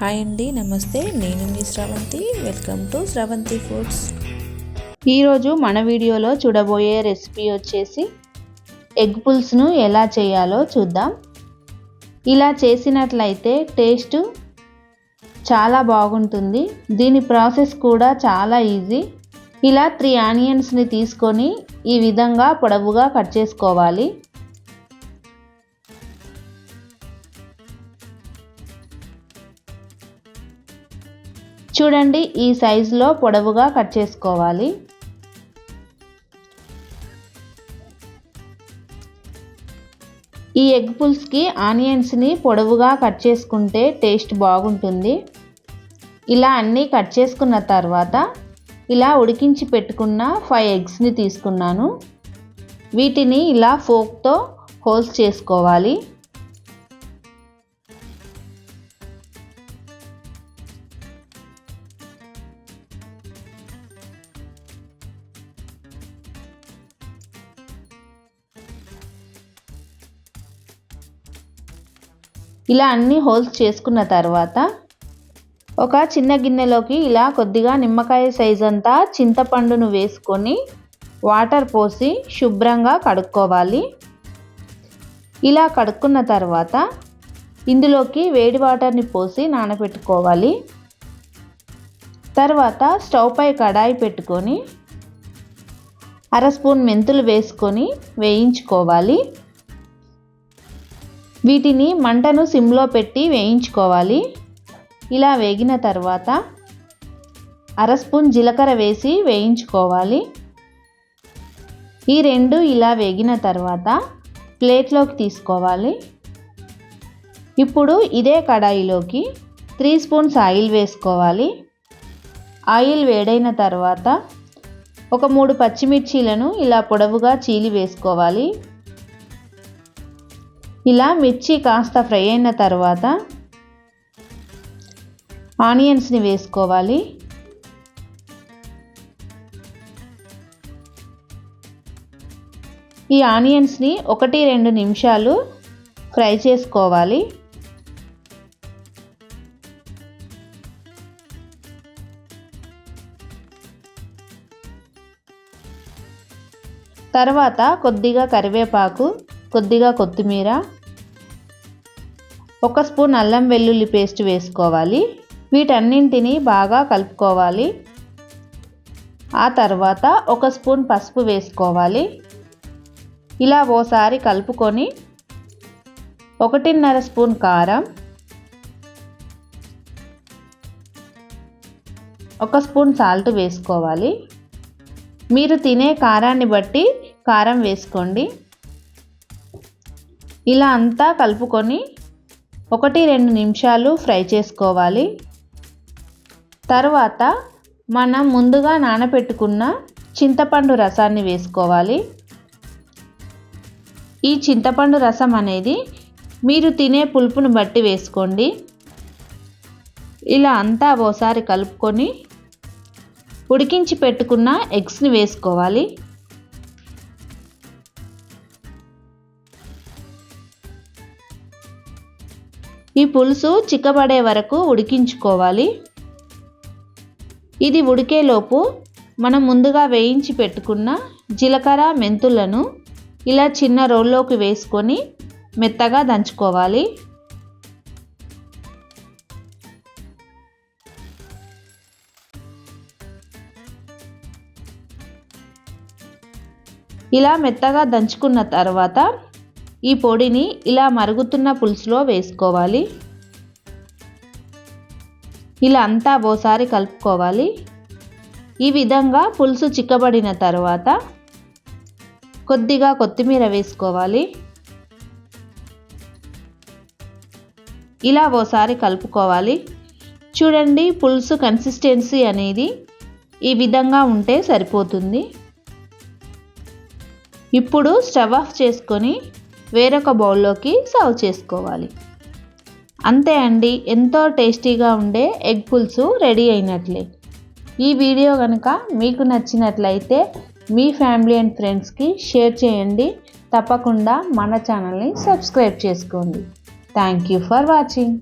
Hi అండి నమస్తే. నేను మీ Sravanthi. Welcome to Sravanthi foods ఈరోజు మన వీడియోలో చూడబోయే రెసిపీ వచ్చేసి ఎగ్ పుల్స్ను ఎలా చేయాలో చూద్దాం. ఇలా చేసినట్లయితే టేస్ట్ చాలా బాగుంటుంది. దీని ప్రాసెస్ కూడా చాలా ఈజీ. ఇలా త్రీ ఆనియన్స్ని తీసుకొని ఈ విధంగా పొడవుగా కట్ చేసుకోవాలి. చూడండి ఈ సైజులో పొడవుగా కట్ చేసుకోవాలి. ఈ ఎగ్ పుల్స్కి ఆనియన్స్ని పొడవుగా కట్ చేసుకుంటే టేస్ట్ బాగుంటుంది. ఇలా అన్నీ కట్ చేసుకున్న తర్వాత ఇలా ఉడికించి పెట్టుకున్న ఫైవ్ ఎగ్స్ని తీసుకున్నాను. వీటిని ఇలా ఫోక్తో హోల్స్ చేసుకోవాలి. ఇలా అన్ని హోల్స్ చేసుకున్న తర్వాత ఒక చిన్న గిన్నెలోకి ఇలా కొద్దిగా నిమ్మకాయ సైజ్ అంతా చింతపండును వేసుకొని వాటర్ పోసి శుభ్రంగా కడుక్కోవాలి. ఇలా కడుక్కున్న తర్వాత ఇందులోకి వేడి వాటర్ని పోసి నానబెట్టుకోవాలి. తర్వాత స్టవ్ పై కడాయి పెట్టుకొని అర స్పూన్ మెంతులు వేసుకొని వేయించుకోవాలి. వీటిని మంటను సిమ్లో పెట్టి వేయించుకోవాలి. ఇలా వేగిన తర్వాత అర స్పూన్ జీలకర్ర వేసి వేయించుకోవాలి. ఈ రెండు ఇలా వేగిన తర్వాత ప్లేట్లోకి తీసుకోవాలి. ఇప్పుడు ఇదే కడాయిలోకి త్రీ స్పూన్స్ ఆయిల్ వేసుకోవాలి. ఆయిల్ వేడైన తర్వాత ఒక మూడు పచ్చిమిర్చీలను ఇలా పొడవుగా చీలి వేసుకోవాలి. ఇలా మిర్చి కాస్త ఫ్రై అయిన తర్వాత ఆనియన్స్ని వేసుకోవాలి. ఈ ఆనియన్స్ని ఒకటి రెండు నిమిషాలు ఫ్రై చేసుకోవాలి. తర్వాత కొద్దిగా కరివేపాకు కొద్దిగా కొత్తిమీర ఒక స్పూన్ అల్లం వెల్లుల్లి పేస్ట్ వేసుకోవాలి. వీటన్నింటినీ బాగా కలుపుకోవాలి. ఆ తర్వాత ఒక స్పూన్ పసుపు వేసుకోవాలి. ఇలా ఓసారి కలుపుకొని ఒకటిన్నర స్పూన్ కారం ఒక స్పూన్ సాల్ట్ వేసుకోవాలి. మీరు తినే కారాన్ని బట్టి కారం వేసుకోండి. ఇలా అంతా కలుపుకొని ఒకటి రెండు నిమిషాలు ఫ్రై చేసుకోవాలి. తర్వాత మనం ముందుగా నానబెట్టుకున్న చింతపండు రసాన్ని వేసుకోవాలి. ఈ చింతపండు రసం అనేది మీరు తినే పులుపును బట్టి వేసుకోండి. ఇలా అంతా ఓసారి కలుపుకొని ఉడికించి పెట్టుకున్న ఎగ్స్ని వేసుకోవాలి. ఈ పులుసు చిక్కబడే వరకు ఉడికించుకోవాలి. ఇది ఉడికేలోపు మనం ముందుగా వేయించి పెట్టుకున్న జీలకర్ర మెంతులను ఇలా చిన్న రోల్లోకి వేసుకొని మెత్తగా దంచుకోవాలి. ఇలా మెత్తగా దంచుకున్న తర్వాత ఈ పొడిని ఇలా మరుగుతున్న పులుసులో వేసుకోవాలి. ఇలా అంతా ఓసారి కలుపుకోవాలి. ఈ విధంగా పులుసు చిక్కబడిన తర్వాత కొద్దిగా కొత్తిమీర వేసుకోవాలి. ఇలా ఓసారి కలుపుకోవాలి. చూడండి పులుసు కన్సిస్టెన్సీ అనేది ఈ విధంగా ఉంటే సరిపోతుంది. ఇప్పుడు స్టవ్ ఆఫ్ చేసుకొని వేరొక బౌల్లోకి సర్వ్ చేసుకోవాలి. అంతే అండి ఎంతో టేస్టీగా ఉండే ఎగ్ పులుసు రెడీ అయినట్లే. ఈ వీడియో కనుక మీకు నచ్చినట్లయితే మీ ఫ్యామిలీ అండ్ ఫ్రెండ్స్కి షేర్ చేయండి. తప్పకుండా మన ఛానల్ని సబ్స్క్రైబ్ చేసుకోండి. Thank you for watching.